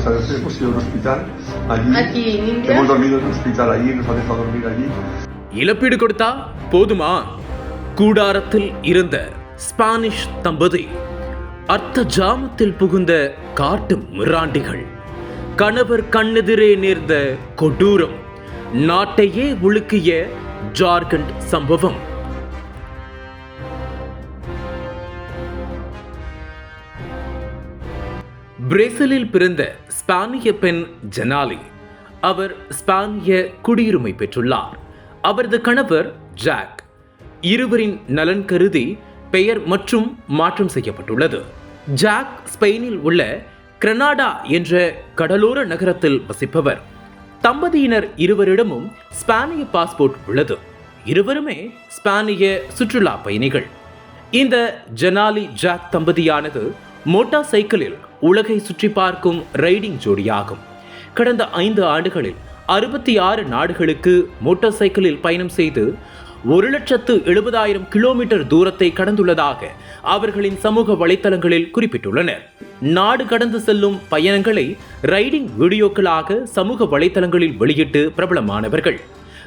pues a veces hemos ido a un hospital allí. Aquí en India. Hemos dormido en un hospital allí, nos han dejado dormir allí. இழப்பீடு கொடுத்தா போதுமா கூடாரத்தில் இருந்த Spanish தம்பதி அர்த்த ஜாமத்தில் புகுந்த காட்டு மிராண்டிகள் கணவர் கண்ணெதிரே நேர்ந்த கொடூரம் நாட்டையே உலுக்கிய ஜார்க்கண்ட் சம்பவம் பிரேசிலில் பிறந்த ஸ்பானிய பெண் ஜனாலி. அவர் ஸ்பானிய குடியுரிமை பெற்றுள்ளார். அவரது கணவர் ஜாக். இருவரின் நலன் கருதி பெயர் மற்றும் மாற்றம் செய்யப்பட்டுள்ளது. ஜாக் ஸ்பெயினில் உள்ள கிரனாடா என்ற கடலோர நகரத்தில் வசிப்பவர். தம்பதியினர் இருவரிடமும் ஸ்பானிய பாஸ்போர்ட் உள்ளது. இருவருமே ஸ்பானிய சுற்றுலா பயணிகள். இந்த ஜனாலி ஜாக் தம்பதியானது மோட்டார் சைக்கிளில் உலகை சுற்றி பார்க்கும் ரைடிங் ஜோடியாகும். கடந்த ஐந்து ஆண்டுகளில் அறுபத்தி ஆறு நாடுகளுக்கு மோட்டார் சைக்கிளில் பயணம் செய்து ஒரு லட்சத்து எழுபதாயிரம் கிலோமீட்டர் தூரத்தை கடந்துள்ளதாக அவர்களின் சமூக வலைத்தளங்களில் குறிப்பிட்டுள்ளனர். நாடு கடந்து செல்லும் பயணங்களை ரைடிங் வீடியோக்களாக சமூக வலைத்தளங்களில் வெளியிட்டு பிரபலமானவர்கள்.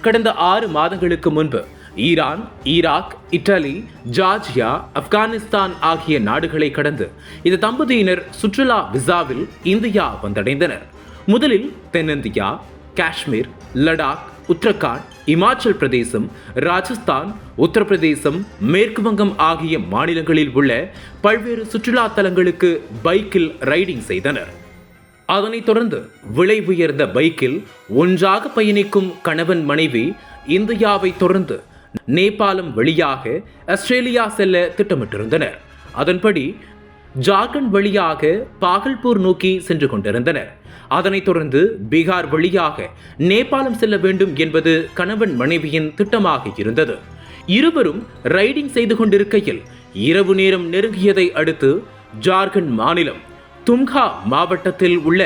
கடந்த ஆறு மாதங்களுக்கு முன்பு Iran Iraq Italy Georgia Afghanistan ஆகிய நாடுகளை கடந்து இந்த தம்பதியினர் சுற்றுலா விசாவில் இந்தியா வந்தடைந்தனர். முதலில் தென்னிந்தியா காஷ்மீர் லடாக் உத்தரகாண்ட் இமாச்சல் பிரதேசம் ராஜஸ்தான் உத்தரப்பிரதேசம் மேற்கு வங்கம் ஆகிய மாநிலங்களில் உள்ள பல்வேறு சுற்றுலா தலங்களுக்கு பைக்கில் ரைடிங் செய்தனர். அதனைத் தொடர்ந்து விலை உயர்ந்த பைக்கில் ஒன்றாக பயணிக்கும் கணவன் மனைவி இந்தியாவை தொடர்ந்து நேபாளம் வழியாக ஆஸ்திரேலியா செல்ல திட்டமிட்டிருந்தனர். அதன்படி ஜார்க்கண்ட் வழியாக பாகல்பூர் நோக்கி சென்று கொண்டிருந்தனர். அதனைத் தொடர்ந்து பீகார் வழியாக நேபாளம் செல்ல வேண்டும் என்பது கணவன் மனைவியின் திட்டமாக இருந்தது. இருவரும் ரைடிங் செய்து கொண்டிருக்கையில் இரவு நேரம் நெருங்கியதை அடுத்து ஜார்க்கண்ட் மாநிலம் தும்கா மாவட்டத்தில் உள்ள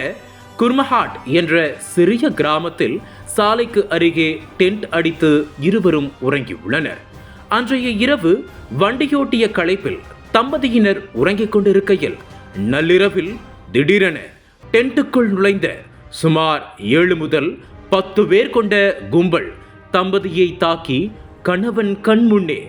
குர்மஹாட் என்ற சிறிய கிராமத்தில் சாலைக்கு அருகே டென்ட் அடித்து இருவரும் உறங்கியுள்ளனர். அன்றைய இரவு வண்டியோட்டிய களைப்பில் தம்பதியினர் உறங்கிக் கொண்டிருக்கையில் நள்ளிரவில் திடீரென டென்ட்டுக்குள் நுழைந்த சுமார் ஏழு முதல் பத்து பேர் கொண்ட கும்பல் தம்பதியை தாக்கி கணவன் கண்முன்னே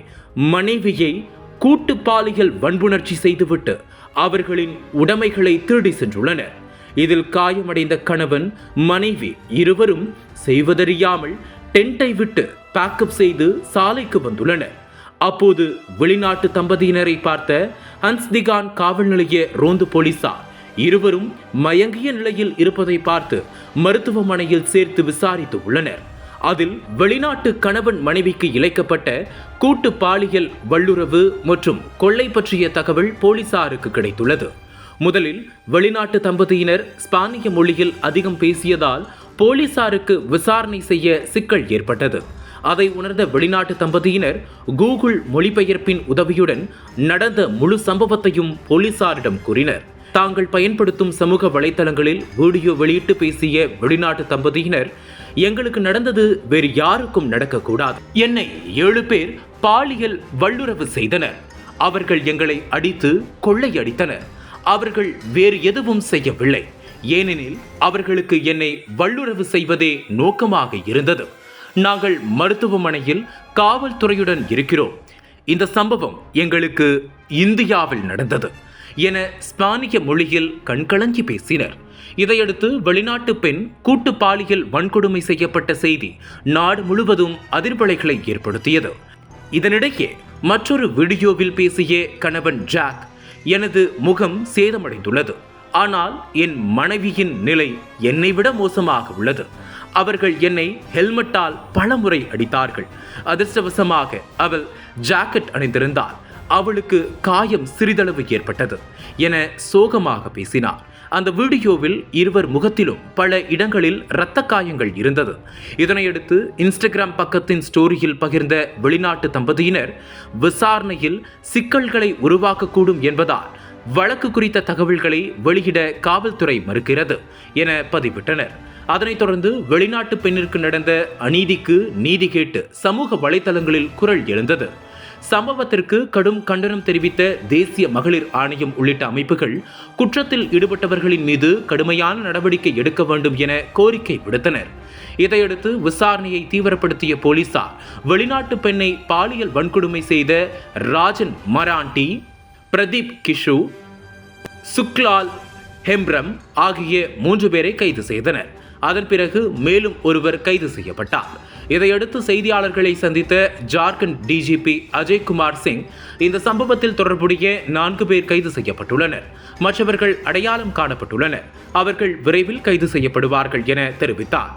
மனைவியை கூட்டு பாலியல் வன்புணர்ச்சி செய்துவிட்டு அவர்களின் உடைமைகளை திருடி சென்றுள்ளனர். இதில் காயமடைந்த கணவன் மனைவி இருவரும் செய்வதறியாமல் டென்ட்டை விட்டு பேக்கப் செய்து சாலைக்கு வந்துள்ளனர். அப்போது வெளிநாட்டு தம்பதியினரை பார்த்த ஹன்ஸ்திகான் காவல் நிலைய ரோந்து போலீசார் இருவரும் மயங்கிய நிலையில் இருப்பதை பார்த்து மருத்துவமனையில் சேர்த்து விசாரித்து உள்ளனர். அதில் வெளிநாட்டு கணவன் மனைவிக்கு இழைக்கப்பட்ட கூட்டு பாலியல் வல்லுறவு மற்றும் கொள்ளை பற்றிய தகவல் போலீசாருக்கு கிடைத்துள்ளது. முதலில் வெளிநாட்டு தம்பதியினர் ஸ்பானிய மொழியில் அதிகம் பேசியதால் போலீசாருக்கு விசாரணை செய்ய சிக்கல் ஏற்பட்டது. அதை உணர்ந்த வெளிநாட்டு தம்பதியினர் கூகுள் மொழிபெயர்ப்பின் உதவியுடன் நடந்த முழு சம்பவத்தையும் போலீசாரிடம் கூறினர். தாங்கள் பயன்படுத்தும் சமூக வலைத்தளங்களில் வீடியோ வெளியிட்டு பேசிய வெளிநாட்டு தம்பதியினர் எங்களுக்கு நடந்தது வேறு யாருக்கும் நடக்கக்கூடாது என்னை ஏழு பேர் பாலியல் வல்லுறவு செய்தனர். அவர்கள் எங்களை அடித்து கொள்ளையடித்தனர். அவர்கள் வேறு எதுவும் செய்யவில்லை. ஏனெனில் அவர்களுக்கு என்னை வல்லுறவு செய்வதே நோக்கமாக இருந்தது. நாங்கள் மருத்துவமனையில் காவல்துறையுடன் இருக்கிறோம். இந்த சம்பவம் எங்களுக்கு இந்தியாவில் நடந்தது என ஸ்பானிய மொழியில் கண்கலங்கி பேசினர். இதையடுத்து வெளிநாட்டு பெண் கூட்டு பாலியல் வன்கொடுமை செய்யப்பட்ட செய்தி நாடு முழுவதும் அதிர்வலைகளை ஏற்படுத்தியது. இதனிடையே மற்றொரு வீடியோவில் பேசிய கணவன் ஜாக் எனது முகம் சேதமடைந்துள்ளது. ஆனால் என் மனைவியின் நிலை என்னை விட மோசமாக உள்ளது. அவர்கள் என்னை ஹெல்மெட்டால் பலமுறை அடித்தார்கள். அதிர்ஷ்டவசமாக அவள் ஜாக்கெட் அணிந்திருந்தால் அவளுக்கு காயம் சிறிதளவு ஏற்பட்டது என சோகமாக பேசினார் அந்த வீடியோவில் இருவர் முகத்திலும் பல இடங்களில் இரத்த காயங்கள் இருந்தது. இதனையடுத்து இன்ஸ்டாகிராம் பக்கத்தின் ஸ்டோரியில் பகிர்ந்த வெளிநாட்டு தம்பதியினர் விசாரணையில் சிக்கல்களை உருவாக்கக்கூடும் என்பதால் வழக்கு குறித்த தகவல்களை வெளியிட காவல்துறை மறுக்கிறது என பதிவிட்டனர். அதனைத் தொடர்ந்து வெளிநாட்டு பெண்ணிற்கு நடந்த அநீதிக்கு நீதி கேட்டு சமூக வலைதளங்களில் குரல் எழுந்தது. சம்பவத்திற்கு கடும் கண்டனம் தெரிவித்த தேசிய மகளிர் ஆணையம் உள்ளிட்ட அமைப்புகள் குற்றத்தில் ஈடுபட்டவர்களின் மீது கடுமையான நடவடிக்கை எடுக்க வேண்டும் என கோரிக்கை விடுத்தனர். இதையடுத்து விசாரணையை தீவிரப்படுத்திய போலீசார் வெளிநாட்டு பெண்ணை பாலியல் வன்கொடுமை செய்த ராஜன் மராண்டி பிரதீப் கிஷு சுக்லால் ஹெம்ப்ரம் ஆகிய மூன்று பேரை கைது செய்தனர். அதன் பிறகு மேலும் ஒருவர் கைது செய்யப்பட்டார். இதையடுத்து செய்தியாளர்களை சந்தித்த ஜார்க்கண்ட் டிஜிபி அஜய்குமார் சிங் இந்த சம்பவத்தில் தொடர்புடைய நான்கு பேர் கைது செய்யப்பட்டுள்ளனர். மற்றவர்கள் அடையாளம் காணப்பட்டுள்ளனர். அவர்கள் விரைவில் கைது செய்யப்படுவார்கள் என தெரிவித்தார்.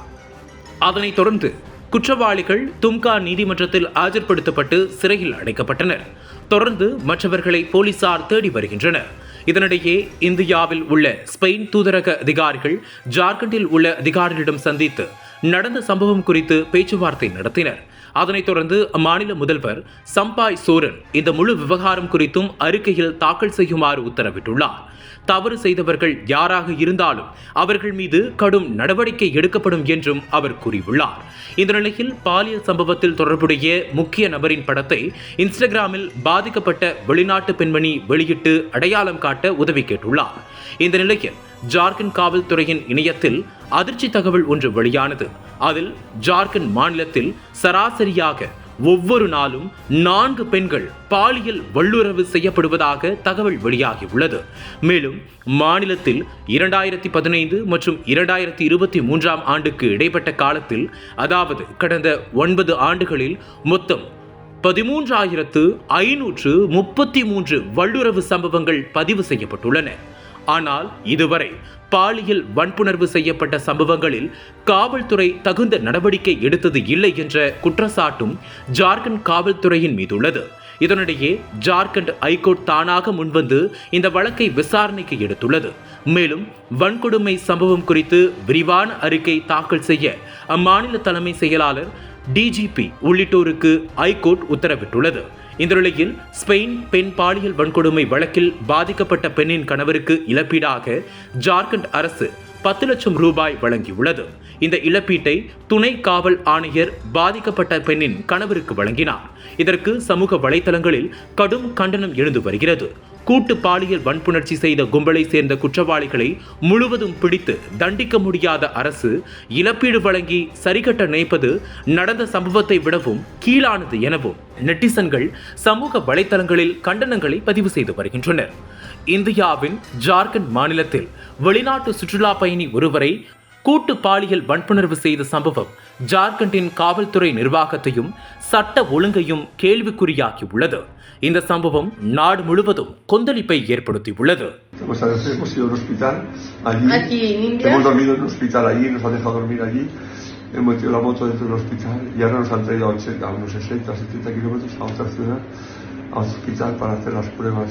அதனைத் தொடர்ந்து குற்றவாளிகள் தும்கா நீதிமன்றத்தில் ஆஜர்படுத்தப்பட்டு சிறையில் அடைக்கப்பட்டனர். தொடர்ந்து மற்றவர்களை போலீசார் தேடி வருகின்றனர். இதனிடையே இந்தியாவில் உள்ள ஸ்பெயின் தூதரக அதிகாரிகள் ஜார்க்கண்டில் உள்ள அதிகாரிகளிடம் சந்தித்து நடந்த சம்பவம் குறித்து பேச்சுவார்த்தை நடத்தினர். அதனைத் தொடர்ந்து அம்மாநில முதல்வர் சம்பாய் சோரன் இந்த முழு விவகாரம் குறித்தும் அறிக்கையில் தாக்கல் செய்யுமாறு உத்தரவிட்டுள்ளார். தவறு செய்தவர்கள் யாராக இருந்தாலும் அவர்கள் மீது கடும் நடவடிக்கை எடுக்கப்படும் என்றும் அவர் கூறியுள்ளார். இந்த நிலையில் பாலியல் சம்பவத்தில் தொடர்புடைய முக்கிய நபரின் படத்தை இன்ஸ்டாகிராமில் பாதிக்கப்பட்ட வெளிநாட்டு பெண்மணி வெளியிட்டு அடையாளம் காட்ட உதவி கேட்டுள்ளார். இந்த நிலையில் ஜார்க்கண்ட் காவல்துறையின் இணையத்தில் அதிர்ச்சி தகவல் ஒன்று வெளியானது. அதில் ஜார்க்கண்ட் மாநிலத்தில் சராசரியாக ஒவ்வொரு நாளும் நான்கு பெண்கள் பாலியல் வல்லுறவு செய்யப்படுவதாக தகவல் வெளியாகியுள்ளது. மேலும் மாநிலத்தில் இரண்டாயிரத்தி பதினைந்து மற்றும் இரண்டாயிரத்தி இருபத்தி மூன்றாம் ஆண்டுக்கு இடைப்பட்ட காலத்தில் அதாவது கடந்த ஒன்பது ஆண்டுகளில் மொத்தம் பதிமூன்றாயிரத்து ஐநூற்று முப்பத்தி மூன்று வல்லுறவு சம்பவங்கள் பதிவு செய்யப்பட்டுள்ளன. ஆனால் இதுவரை பாலியல் வன்புணர்வு செய்யப்பட்ட சம்பவங்களில் காவல்துறை தகுந்த நடவடிக்கை எடுத்தது இல்லை என்ற குற்றச்சாட்டும் ஜார்க்கண்ட் காவல்துறையின் மீதுள்ளது. இதனிடையே ஜார்க்கண்ட் ஐகோர்ட் தானாக முன்வந்து இந்த வழக்கை விசாரணைக்கு எடுத்துள்ளது. மேலும் வன்கொடுமை சம்பவம் குறித்து விரிவான அறிக்கை தாக்கல் செய்ய அம்மாநில தலைமை செயலாளர் டிஜிபி உள்ளிட்டோருக்கு ஐகோர்ட் உத்தரவிட்டுள்ளது. இந்த நிலையில் ஸ்பெயின் பெண் பாலியல் வன்கொடுமை வழக்கில் பாதிக்கப்பட்ட பெண்ணின் கணவருக்கு இழப்பீடாக ஜார்க்கண்ட் அரசு பத்து லட்சம் ரூபாய் வழங்கியுள்ளது. இந்த இழப்பீட்டை துணை காவல் ஆணையர் பாதிக்கப்பட்ட பெண்ணின் கணவருக்கு வழங்கினார். இதற்கு சமூக வலைதளங்களில் கடும் கண்டனம் எழுந்து வருகிறது. கூட்டு பாலியல் வன்புணர்ச்சி செய்த கும்பலை சேர்ந்த குற்றவாளிகளை முழுவதும் பிடித்து தண்டிக்க முடியாத அரசு இழப்பீடு வழங்கி சரிகட்ட நினைப்பது நடந்த சம்பவத்தை விடவும் கீழானது எனவும் நெட்டிசன்கள் சமூக வலைதளங்களில் கண்டனங்களை பதிவு செய்து வருகின்றனர். இந்தியாவின் ஜார்க்கண்ட் மாநிலத்தில் வெளிநாட்டு சுற்றுலா பயணி ஒருவரை கூட்டு பாலியல் வன்புணர்வு செய்த சம்பவம் ஜார்க்கண்டின் காவல்துறை நிர்வாகத்தையும் சட்ட ஒழுங்கையும் கேள்விக்குறியாக்கியுள்ளது இந்த சம்பவம் நாடு முழுவதும் கொந்தளிப்பை ஏற்படுத்தியுள்ளது Hemos, metido la moto dentro del hospital y ahora nos han traído a, 80, a unos 60 o 70 kilómetros a otra ciudad, a un hospital para hacer las pruebas.